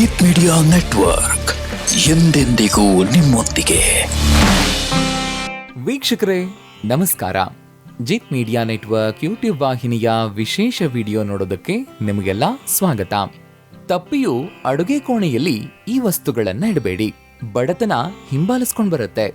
Jeet media network ಎಂದೆಂದಿಗೂ ನಿಮ್ಮೊಂದಿಗೆ. ವೀಕ್ಷಕರೇ, ನಮಸ್ಕಾರ. ಜಿತ್ ಮೀಡಿಯಾ ನೆಟ್ವರ್ಕ್ ಯೂಟ್ಯೂಬ್ ವಾಹಿನಿಯ ವಿಶೇಷ ವಿಡಿಯೋ ನೋಡೋದಕ್ಕೆ ನಿಮಗೆಲ್ಲ ಸ್ವಾಗತ. ತಪ್ಪಿಯು ಅಡುಗೆ ಕೋಣೆಯಲ್ಲಿ ಈ ವಸ್ತುಗಳನ್ನ ಇಡಬೇಡಿ. ಬಡತನ ಹಿಂಬಾಲಿಸ್ಕೊಂಡ್ ಬರುತ್ತೆ.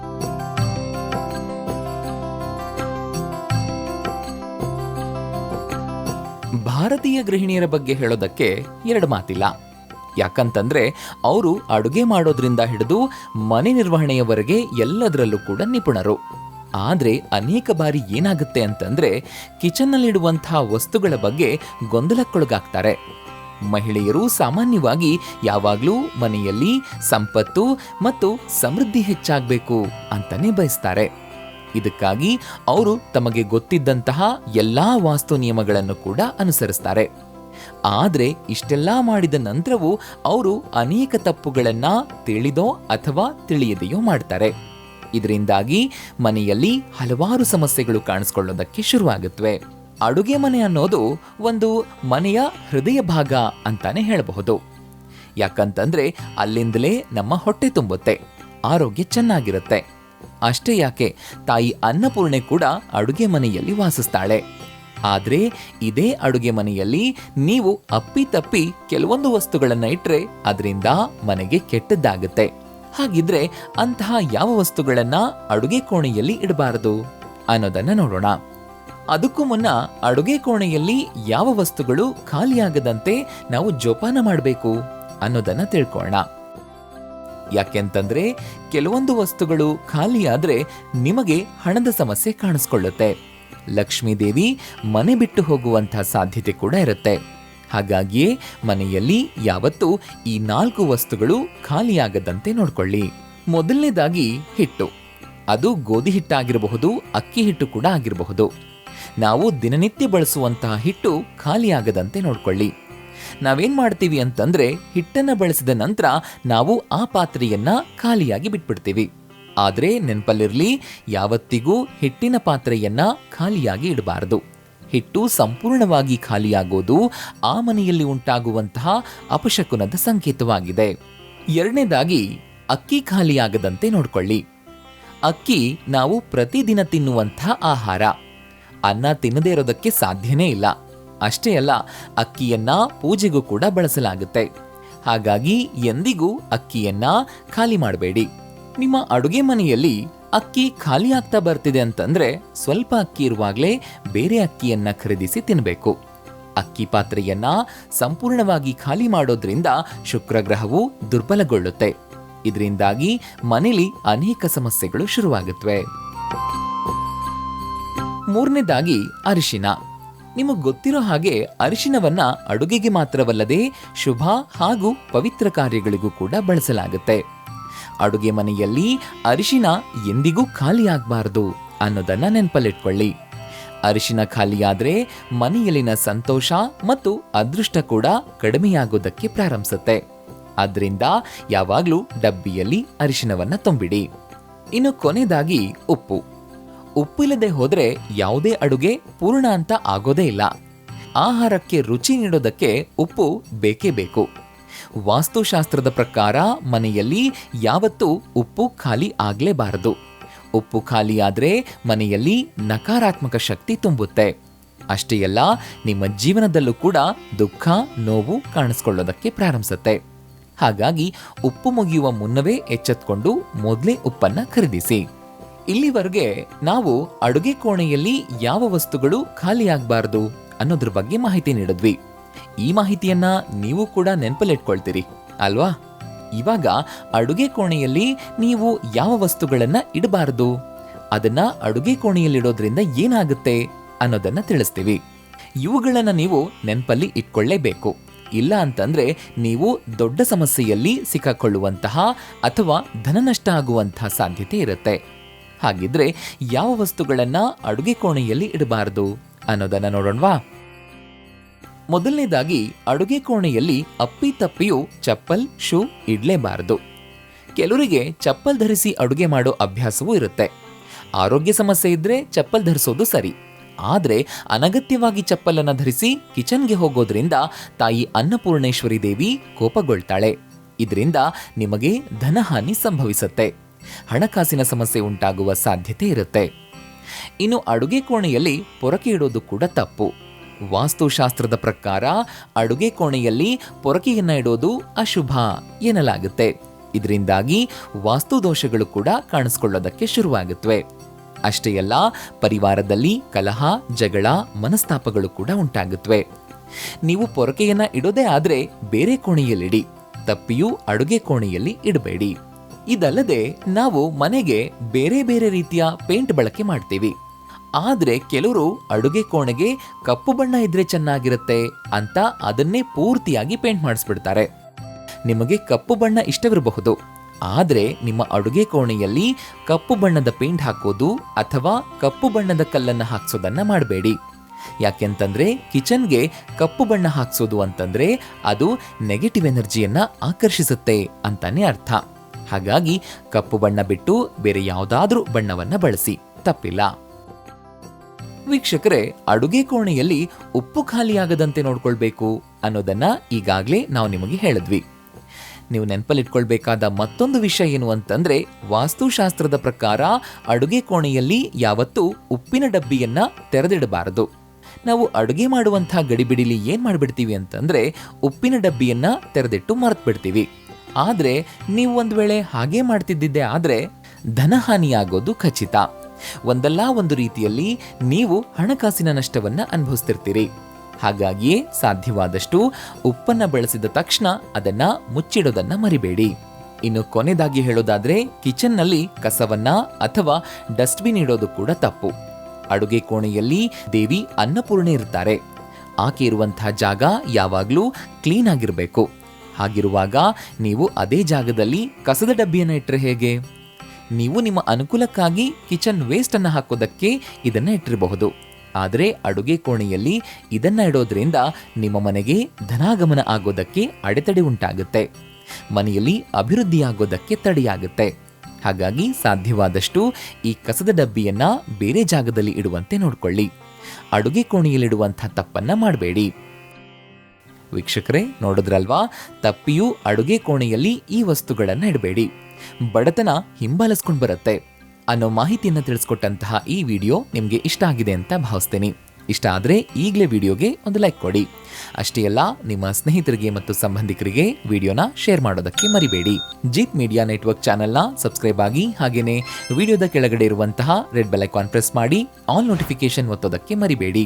ಭಾರತೀಯ ಗೃಹಿಣಿಯರ ಬಗ್ಗೆ ಹೇಳೋದಕ್ಕೆ ಎರಡು ಮಾತಿಲ್ಲ. ಯಾಕಂತಂದ್ರೆ ಅವರು ಅಡುಗೆ ಮಾಡೋದ್ರಿಂದ ಹಿಡಿದು ಮನೆ ನಿರ್ವಹಣೆಯವರೆಗೆ ಎಲ್ಲದರಲ್ಲೂ ಕೂಡ ನಿಪುಣರು. ಆದರೆ ಅನೇಕ ಬಾರಿ ಏನಾಗುತ್ತೆ ಅಂತಂದ್ರೆ ಕಿಚನ್ನಲ್ಲಿಡುವಂತಹ ವಸ್ತುಗಳ ಬಗ್ಗೆ ಗೊಂದಲಕ್ಕೊಳಗಾಗ್ತಾರೆ. ಮಹಿಳೆಯರು ಸಾಮಾನ್ಯವಾಗಿ ಯಾವಾಗಲೂ ಮನೆಯಲ್ಲಿ ಸಂಪತ್ತು ಮತ್ತು ಸಮೃದ್ಧಿ ಹೆಚ್ಚಾಗಬೇಕು ಅಂತಲೇ ಬಯಸ್ತಾರೆ. ಇದಕ್ಕಾಗಿ ಅವರು ತಮಗೆ ಗೊತ್ತಿದ್ದಂತಹ ಎಲ್ಲಾ ವಾಸ್ತು ನಿಯಮಗಳನ್ನು ಕೂಡ ಅನುಸರಿಸ್ತಾರೆ. ಆದರೆ ಇಷ್ಟೆಲ್ಲ ಮಾಡಿದ ನಂತರವೂ ಅವರು ಅನೇಕ ತಪ್ಪುಗಳನ್ನ ತಿಳಿದೋ ಅಥವಾ ತಿಳಿಯದೆಯೋ ಮಾಡ್ತಾರೆ. ಇದರಿಂದಾಗಿ ಮನೆಯಲ್ಲಿ ಹಲವಾರು ಸಮಸ್ಯೆಗಳು ಕಾಣಿಸ್ಕೊಳ್ಳೋದಕ್ಕೆ ಶುರುವಾಗುತ್ತವೆ. ಅಡುಗೆ ಮನೆ ಅನ್ನೋದು ಒಂದು ಮನೆಯ ಹೃದಯ ಭಾಗ ಅಂತಾನೆ ಹೇಳಬಹುದು. ಯಾಕಂತಂದ್ರೆ ಅಲ್ಲಿಂದಲೇ ನಮ್ಮ ಹೊಟ್ಟೆ ತುಂಬುತ್ತೆ. ಆರೋಗ್ಯ ಚೆನ್ನಾಗಿರುತ್ತೆ. ಅಷ್ಟೇ ಯಾಕೆ, ತಾಯಿ ಅನ್ನಪೂರ್ಣೆ ಕೂಡ ಅಡುಗೆ ಮನೆಯಲ್ಲಿ ವಾಸಿಸ್ತಾಳೆ. ಆದರೆ ಇದೇ ಅಡುಗೆ ಮನೆಯಲ್ಲಿ ನೀವು ಅಪ್ಪಿತಪ್ಪಿ ಕೆಲವೊಂದು ವಸ್ತುಗಳನ್ನು ಇಟ್ಟರೆ ಅದರಿಂದ ಮನೆಗೆ ಕೆಟ್ಟದ್ದಾಗುತ್ತೆ. ಹಾಗಿದ್ರೆ ಅಂತಹ ಯಾವ ವಸ್ತುಗಳನ್ನ ಅಡುಗೆ ಕೋಣೆಯಲ್ಲಿ ಇಡಬಾರದು ಅನ್ನೋದನ್ನ ನೋಡೋಣ. ಅದಕ್ಕೂ ಮುನ್ನ ಅಡುಗೆ ಕೋಣೆಯಲ್ಲಿ ಯಾವ ವಸ್ತುಗಳು ಖಾಲಿಯಾಗದಂತೆ ನಾವು ಜೋಪಾನ ಮಾಡಬೇಕು ಅನ್ನೋದನ್ನ ತಿಳ್ಕೊಳ್ಳೋಣ. ಯಾಕೆಂತಂದ್ರೆ ಕೆಲವೊಂದು ವಸ್ತುಗಳು ಖಾಲಿಯಾದ್ರೆ ನಿಮಗೆ ಹಣದ ಸಮಸ್ಯೆ ಕಾಣಿಸ್ಕೊಳ್ಳುತ್ತೆ. ಲಕ್ಷ್ಮೀದೇವಿ ಮನೆ ಬಿಟ್ಟು ಹೋಗುವಂತಹ ಸಾಧ್ಯತೆ ಕೂಡ ಇರುತ್ತೆ. ಹಾಗಾಗಿಯೇ ಮನೆಯಲ್ಲಿ ಯಾವತ್ತೂ ಈ ನಾಲ್ಕು ವಸ್ತುಗಳು ಖಾಲಿಯಾಗದಂತೆ ನೋಡ್ಕೊಳ್ಳಿ. ಮೊದಲನೇದಾಗಿ ಹಿಟ್ಟು. ಅದು ಗೋಧಿ ಹಿಟ್ಟಾಗಿರಬಹುದು, ಅಕ್ಕಿ ಹಿಟ್ಟು ಕೂಡ ಆಗಿರಬಹುದು. ನಾವು ದಿನನಿತ್ಯ ಬಳಸುವಂತಹ ಹಿಟ್ಟು ಖಾಲಿಯಾಗದಂತೆ ನೋಡ್ಕೊಳ್ಳಿ. ನಾವೇನ್ ಮಾಡ್ತೀವಿ ಅಂತಂದ್ರೆ ಹಿಟ್ಟನ್ನ ಬಳಸಿದ ನಂತರ ನಾವು ಆ ಪಾತ್ರೆಯನ್ನ ಖಾಲಿಯಾಗಿ ಬಿಟ್ಬಿಡ್ತೀವಿ. ಆದ್ರೆ ನೆನಪಲ್ಲಿರಲಿ, ಯಾವತ್ತಿಗೂ ಹಿಟ್ಟಿನ ಪಾತ್ರೆಯನ್ನ ಖಾಲಿಯಾಗಿ ಇಡಬಾರದು. ಹಿಟ್ಟು ಸಂಪೂರ್ಣವಾಗಿ ಖಾಲಿಯಾಗೋದು ಆ ಮನೆಯಲ್ಲಿ ಉಂಟಾಗುವಂತಹ ಅಪಶಕುನದ ಸಂಕೇತವಾಗಿದೆ. ಎರಡನೇದಾಗಿ, ಅಕ್ಕಿ ಖಾಲಿಯಾಗದಂತೆ ನೋಡ್ಕೊಳ್ಳಿ. ಅಕ್ಕಿ ನಾವು ಪ್ರತಿದಿನ ತಿನ್ನುವಂಥ ಆಹಾರ. ಅನ್ನ ತಿನ್ನದೇ ಇರೋದಕ್ಕೆ ಸಾಧ್ಯನೇ ಇಲ್ಲ. ಅಷ್ಟೇ ಅಲ್ಲ, ಅಕ್ಕಿಯನ್ನ ಪೂಜೆಗೂ ಕೂಡ ಬಳಸಲಾಗುತ್ತೆ. ಹಾಗಾಗಿ ಎಂದಿಗೂ ಅಕ್ಕಿಯನ್ನ ಖಾಲಿ ಮಾಡಬೇಡಿ. ನಿಮ್ಮ ಅಡುಗೆ ಮನೆಯಲ್ಲಿ ಅಕ್ಕಿ ಖಾಲಿ ಆಗ್ತಾ ಬರ್ತಿದೆ ಅಂತಂದ್ರೆ ಸ್ವಲ್ಪ ಅಕ್ಕಿ ಇರುವಾಗಲೇ ಬೇರೆ ಅಕ್ಕಿಯನ್ನ ಖರೀದಿಸಿ ತಿನ್ನಬೇಕು ಅಕ್ಕಿ ಪಾತ್ರೆಯನ್ನ ಸಂಪೂರ್ಣವಾಗಿ ಖಾಲಿ ಮಾಡೋದ್ರಿಂದ ಶುಕ್ರಗ್ರಹವು ದುರ್ಬಲಗೊಳ್ಳುತ್ತೆ. ಇದರಿಂದಾಗಿ ಮನೇಲಿ ಅನೇಕ ಸಮಸ್ಯೆಗಳು ಶುರುವಾಗುತ್ತವೆ ಮೂರನೇದಾಗಿ ಅರಿಶಿನ. ನಿಮಗೆ ಗೊತ್ತಿರೋ ಹಾಗೆ ಅರಿಶಿನವನ್ನ ಅಡುಗೆಗೆ ಮಾತ್ರವಲ್ಲದೆ ಶುಭ ಹಾಗೂ ಪವಿತ್ರ ಕಾರ್ಯಗಳಿಗೂ ಕೂಡ ಬಳಸಲಾಗುತ್ತೆ. ಅಡುಗೆ ಮನೆಯಲ್ಲಿ ಅರಿಶಿನ ಎಂದಿಗೂ ಖಾಲಿಯಾಗಬಾರದು ಅನ್ನೋದನ್ನ ನೆನಪಲ್ಲಿಟ್ಕೊಳ್ಳಿ. ಅರಿಶಿನ ಖಾಲಿಯಾದ್ರೆ ಮನೆಯಲ್ಲಿನ ಸಂತೋಷ ಮತ್ತು ಅದೃಷ್ಟ ಕೂಡ ಕಡಿಮೆಯಾಗೋದಕ್ಕೆ ಪ್ರಾರಂಭಿಸುತ್ತೆ. ಆದ್ರಿಂದ ಯಾವಾಗಲೂ ಡಬ್ಬಿಯಲ್ಲಿ ಅರಿಶಿನವನ್ನ ತುಂಬಿಡಿ. ಇನ್ನು ಕೊನೆಯದಾಗಿ ಉಪ್ಪು. ಉಪ್ಪಿಲ್ಲದೆ ಹೋದ್ರೆ ಯಾವುದೇ ಅಡುಗೆ ಪೂರ್ಣ ಅಂತ ಆಗೋದೇ ಇಲ್ಲ. ಆಹಾರಕ್ಕೆ ರುಚಿ ನೀಡೋದಕ್ಕೆ ಉಪ್ಪು ಬೇಕೇ ಬೇಕು. ವಾಸ್ತುಶಾಸ್ತ್ರದ ಪ್ರಕಾರ ಮನೆಯಲ್ಲಿ ಯಾವತ್ತೂ ಉಪ್ಪು ಖಾಲಿ ಆಗಲೇಬಾರದು. ಉಪ್ಪು ಖಾಲಿಯಾದರೆ ಮನೆಯಲ್ಲಿ ನಕಾರಾತ್ಮಕ ಶಕ್ತಿ ತುಂಬುತ್ತೆ. ಅಷ್ಟೇ ಅಲ್ಲ, ನಿಮ್ಮ ಜೀವನದಲ್ಲೂ ಕೂಡ ದುಃಖ, ನೋವು ಕಾಣಿಸ್ಕೊಳ್ಳೋದಕ್ಕೆ ಪ್ರಾರಂಭಿಸುತ್ತೆ. ಹಾಗಾಗಿ ಉಪ್ಪು ಮುಗಿಯುವ ಮುನ್ನವೇ ಎಚ್ಚೆತ್ಕೊಂಡು ಮೊದಲೇ ಉಪ್ಪನ್ನ ಖರೀದಿಸಿ. ಇಲ್ಲಿವರೆಗೆ ನಾವು ಅಡುಗೆ ಕೋಣೆಯಲ್ಲಿ ಯಾವ ವಸ್ತುಗಳು ಖಾಲಿಯಾಗಬಾರದು ಅನ್ನೋದ್ರ ಬಗ್ಗೆ ಮಾಹಿತಿ ನೀಡಿದ್ವಿ. ಈ ಮಾಹಿತಿಯನ್ನ ನೀವು ಕೂಡ ನೆನಪಲ್ಲಿಟ್ಕೊಳ್ತೀರಿ ಅಲ್ವಾ? ಇವಾಗ ಅಡುಗೆ ಕೋಣೆಯಲ್ಲಿ ನೀವು ಯಾವ ವಸ್ತುಗಳನ್ನ ಇಡಬಾರದು, ಅದನ್ನ ಅಡುಗೆ ಕೋಣೆಯಲ್ಲಿಡೋದ್ರಿಂದ ಏನಾಗುತ್ತೆ ಅನ್ನೋದನ್ನ ತಿಳಿಸ್ತೀವಿ. ಇವುಗಳನ್ನ ನೀವು ನೆನಪಲ್ಲಿ ಇಟ್ಕೊಳ್ಳೇಬೇಕು. ಇಲ್ಲ ಅಂತಂದ್ರೆ ನೀವು ದೊಡ್ಡ ಸಮಸ್ಯೆಯಲ್ಲಿ ಸಿಕ್ಕಾಕೊಳ್ಳುವಂತಹ ಅಥವಾ ಧನನಷ್ಟ ಆಗುವಂತಹ ಸಾಧ್ಯತೆ ಇರುತ್ತೆ. ಹಾಗಿದ್ರೆ ಯಾವ ವಸ್ತುಗಳನ್ನ ಅಡುಗೆ ಕೋಣೆಯಲ್ಲಿ ಇಡಬಾರದು ಅನ್ನೋದನ್ನ ನೋಡೋಣವಾ? ಮೊದಲನೇದಾಗಿ ಅಡುಗೆ ಕೋಣೆಯಲ್ಲಿ ಅಪ್ಪಿ ತಪ್ಪಿಯೂ ಚಪ್ಪಲ್, ಶೂ ಇಡಲೇಬಾರದು. ಕೆಲವರಿಗೆ ಚಪ್ಪಲ್ ಧರಿಸಿ ಅಡುಗೆ ಮಾಡೋ ಅಭ್ಯಾಸವೂ ಇರುತ್ತೆ. ಆರೋಗ್ಯ ಸಮಸ್ಯೆ ಇದ್ರೆ ಚಪ್ಪಲ್ ಧರಿಸೋದು ಸರಿ. ಆದರೆ ಅನಗತ್ಯವಾಗಿ ಚಪ್ಪಲನ್ನು ಧರಿಸಿ ಕಿಚನ್ಗೆ ಹೋಗೋದ್ರಿಂದ ತಾಯಿ ಅನ್ನಪೂರ್ಣೇಶ್ವರಿ ದೇವಿ ಕೋಪಗೊಳ್ತಾಳೆ. ಇದರಿಂದ ನಿಮಗೆ ಧನಹಾನಿ ಸಂಭವಿಸುತ್ತೆ. ಹಣಕಾಸಿನ ಸಮಸ್ಯೆ ಉಂಟಾಗುವ ಸಾಧ್ಯತೆ ಇರುತ್ತೆ. ಇನ್ನು ಅಡುಗೆ ಕೋಣೆಯಲ್ಲಿ ಪೊರಕೆ ಇಡೋದು ಕೂಡ ತಪ್ಪು. ವಾಸ್ತುಶಾಸ್ತ್ರದ ಪ್ರಕಾರ ಅಡುಗೆ ಕೋಣೆಯಲ್ಲಿ ಪೊರಕೆಯನ್ನ ಇಡೋದು ಅಶುಭ ಎನ್ನಲಾಗುತ್ತೆ. ಇದರಿಂದಾಗಿ ವಾಸ್ತು ದೋಷಗಳು ಕೂಡ ಕಾಣಿಸ್ಕೊಳ್ಳೋದಕ್ಕೆ ಶುರುವಾಗುತ್ತವೆ ಅಷ್ಟೇ ಅಲ್ಲ, ಪರಿವಾರದಲ್ಲಿ ಕಲಹ, ಜಗಳ, ಮನಸ್ತಾಪಗಳು ಕೂಡ ಉಂಟಾಗುತ್ತವೆ ನೀವು ಪೊರಕೆಯನ್ನ ಇಡೋದೇ ಆದ್ರೆ ಬೇರೆ ಕೋಣೆಯಲ್ಲಿಡಿ. ತಪ್ಪಿಯೂ ಅಡುಗೆ ಕೋಣೆಯಲ್ಲಿ ಇಡಬೇಡಿ. ಇದಲ್ಲದೆ ನಾವು ಮನೆಗೆ ಬೇರೆ ಬೇರೆ ರೀತಿಯ ಪೇಂಟ್ ಬಳಕೆ ಮಾಡ್ತೀವಿ. ಆದರೆ ಕೆಲವರು ಅಡುಗೆ ಕೋಣೆಗೆ ಕಪ್ಪು ಬಣ್ಣ ಇದ್ರೆ ಚೆನ್ನಾಗಿರುತ್ತೆ ಅಂತ ಅದನ್ನೇ ಪೂರ್ತಿಯಾಗಿ ಪೇಂಟ್ ಮಾಡಿಸ್ಬಿಡ್ತಾರೆ. ನಿಮಗೆ ಕಪ್ಪು ಬಣ್ಣ ಇಷ್ಟವಿರಬಹುದು. ಆದರೆ ನಿಮ್ಮ ಅಡುಗೆ ಕೋಣೆಯಲ್ಲಿ ಕಪ್ಪು ಬಣ್ಣದ ಪೇಂಟ್ ಹಾಕೋದು ಅಥವಾ ಕಪ್ಪು ಬಣ್ಣದ ಕಲ್ಲನ್ನು ಹಾಕ್ಸೋದನ್ನು ಮಾಡಬೇಡಿ. ಯಾಕೆಂತಂದ್ರೆ ಕಿಚನ್ಗೆ ಕಪ್ಪು ಬಣ್ಣ ಹಾಕ್ಸೋದು ಅಂತಂದ್ರೆ ಅದು ನೆಗೆಟಿವ್ ಎನರ್ಜಿಯನ್ನ ಆಕರ್ಷಿಸುತ್ತೆ ಅಂತಾನೆ ಅರ್ಥ. ಹಾಗಾಗಿ ಕಪ್ಪು ಬಣ್ಣ ಬಿಟ್ಟು ಬೇರೆ ಯಾವುದಾದ್ರೂ ಬಣ್ಣವನ್ನ ಬಳಸಿ. ತಪ್ಪಿಲ್ಲ. ವೀಕ್ಷಕರೇ, ಅಡುಗೆ ಕೋಣೆಯಲ್ಲಿ ಉಪ್ಪು ಖಾಲಿಯಾಗದಂತೆ ನೋಡ್ಕೊಳ್ಬೇಕು ಅನ್ನೋದನ್ನ ಈಗಾಗಲೇ ನಾವು ನಿಮಗೆ ಹೇಳಿದ್ವಿ. ನೀವು ನೆನಪಲ್ಲಿಟ್ಕೊಳ್ಬೇಕಾದ ಮತ್ತೊಂದು ವಿಷಯ ಏನು ಅಂತಂದ್ರೆ, ವಾಸ್ತುಶಾಸ್ತ್ರದ ಪ್ರಕಾರ ಅಡುಗೆ ಕೋಣೆಯಲ್ಲಿ ಯಾವತ್ತೂ ಉಪ್ಪಿನ ಡಬ್ಬಿಯನ್ನ ತೆರೆದಿಡಬಾರದು. ನಾವು ಅಡುಗೆ ಮಾಡುವಂಥ ಗಡಿಬಿಡಿಲಿ ಏನ್ ಮಾಡ್ಬಿಡ್ತೀವಿ ಅಂತಂದ್ರೆ, ಉಪ್ಪಿನ ಡಬ್ಬಿಯನ್ನ ತೆರೆದಿಟ್ಟು ಮರೆತು ಬಿಡ್ತೀವಿ ಆದ್ರೆ ನೀವು ಒಂದು ವೇಳೆ ಹಾಗೆ ಮಾಡ್ತಿದ್ದಿದ್ದೆ ಆದರೆ ಧನಹಾನಿಯಾಗೋದು ಖಚಿತ. ಒಂದಲ್ಲ ಒಂದು ರೀತಿಯಲ್ಲಿ ನೀವು ಹಣಕಾಸಿನ ನಷ್ಟವನ್ನು ಅನುಭವಿಸ್ತಿರ್ತೀರಿ. ಹಾಗಾಗಿಯೇ ಸಾಧ್ಯವಾದಷ್ಟು ಉಪ್ಪನ್ನ ಬಳಸಿದ ತಕ್ಷಣ ಅದನ್ನು ಮುಚ್ಚಿಡೋದನ್ನು ಮರಿಬೇಡಿ. ಇನ್ನು ಕೊನೆದಾಗಿ ಹೇಳೋದಾದರೆ ಕಿಚನ್ನಲ್ಲಿ ಕಸವನ್ನ ಅಥವಾ ಡಸ್ಟ್ಬಿನ್ ಇಡೋದು ಕೂಡ ತಪ್ಪು. ಅಡುಗೆ ಕೋಣೆಯಲ್ಲಿ ದೇವಿ ಅನ್ನಪೂರ್ಣೆ ಇರ್ತಾರೆ. ಆಕೆ ಇರುವಂತಹ ಜಾಗ ಯಾವಾಗಲೂ ಕ್ಲೀನ್ ಆಗಿರಬೇಕು. ಹಾಗಿರುವಾಗ ನೀವು ಅದೇ ಜಾಗದಲ್ಲಿ ಕಸದ ಡಬ್ಬಿಯನ್ನು ಇಟ್ಟರೆ ಹೇಗೆ? ನೀವು ನಿಮ್ಮ ಅನುಕೂಲಕ್ಕಾಗಿ ಕಿಚನ್ ವೇಸ್ಟ್ ಅನ್ನ ಹಾಕೋದಕ್ಕೆ ಇದನ್ನು ಇಟ್ಟಿರಬಹುದು. ಆದರೆ ಅಡುಗೆ ಕೋಣೆಯಲ್ಲಿ ಇದನ್ನ ಇಡೋದ್ರಿಂದ ನಿಮ್ಮ ಮನೆಗೆ ಧನಾಗಮನ ಆಗೋದಕ್ಕೆ ಅಡೆತಡೆ ಉಂಟಾಗುತ್ತೆ. ಮನೆಯಲ್ಲಿ ಅಭಿವೃದ್ಧಿಯಾಗೋದಕ್ಕೆ ತಡೆಯಾಗುತ್ತೆ. ಹಾಗಾಗಿ ಸಾಧ್ಯವಾದಷ್ಟು ಈ ಕಸದ ಡಬ್ಬಿಯನ್ನು ಬೇರೆ ಜಾಗದಲ್ಲಿ ಇಡುವಂತೆ ನೋಡಿಕೊಳ್ಳಿ. ಅಡುಗೆ ಕೋಣೆಯಲ್ಲಿಡುವಂಥ ತಪ್ಪನ್ನ ಮಾಡಬೇಡಿ. ವೀಕ್ಷಕರೇ, ನೋಡಿದ್ರಲ್ವಾ? ತಪ್ಪಿಯೂ ಅಡುಗೆ ಕೋಣೆಯಲ್ಲಿ ಈ ವಸ್ತುಗಳನ್ನು ಇಡಬೇಡಿ. ಬಡತನ ಹಿಂಬಾಲಿಸ್ಕೊಂಡು ಬರುತ್ತೆ. ಅನ್ನೋ ಮಾಹಿತಿಯನ್ನು ತಿಳಿಸ್ಕೊಟ್ಟಂತಹ ಈ ವಿಡಿಯೋ ನಿಮಗೆ ಇಷ್ಟ ಆಗಿದೆ ಅಂತ ಭಾವಿಸ್ತೀನಿ. ಇಷ್ಟ ಆದರೆ ಈಗಲೇ ವಿಡಿಯೋಗೆ ಒಂದು ಲೈಕ್ ಕೊಡಿ. ಅಷ್ಟೇ ಅಲ್ಲ, ನಿಮ್ಮ ಸ್ನೇಹಿತರಿಗೆ ಮತ್ತು ಸಂಬಂಧಿಕರಿಗೆ ವಿಡಿಯೋನ ಶೇರ್ ಮಾಡೋದಕ್ಕೆ ಮರಿಬೇಡಿ. ಜೀತ್ ಮೀಡಿಯಾ ನೆಟ್ವರ್ಕ್ ಚಾನೆಲ್ನ ಸಬ್ಸ್ಕ್ರೈಬ್ ಆಗಿ ಹಾಗೆಯೇ ವಿಡಿಯೋದ ಕೆಳಗಡೆ ಇರುವಂತಹ ರೆಡ್ ಬೆಲ್ ಐಕಾನ್ ಪ್ರೆಸ್ ಮಾಡಿ, ಆಲ್ ನೋಟಿಫಿಕೇಶನ್ ಒತ್ತೋದಕ್ಕೆ ಮರಿಬೇಡಿ.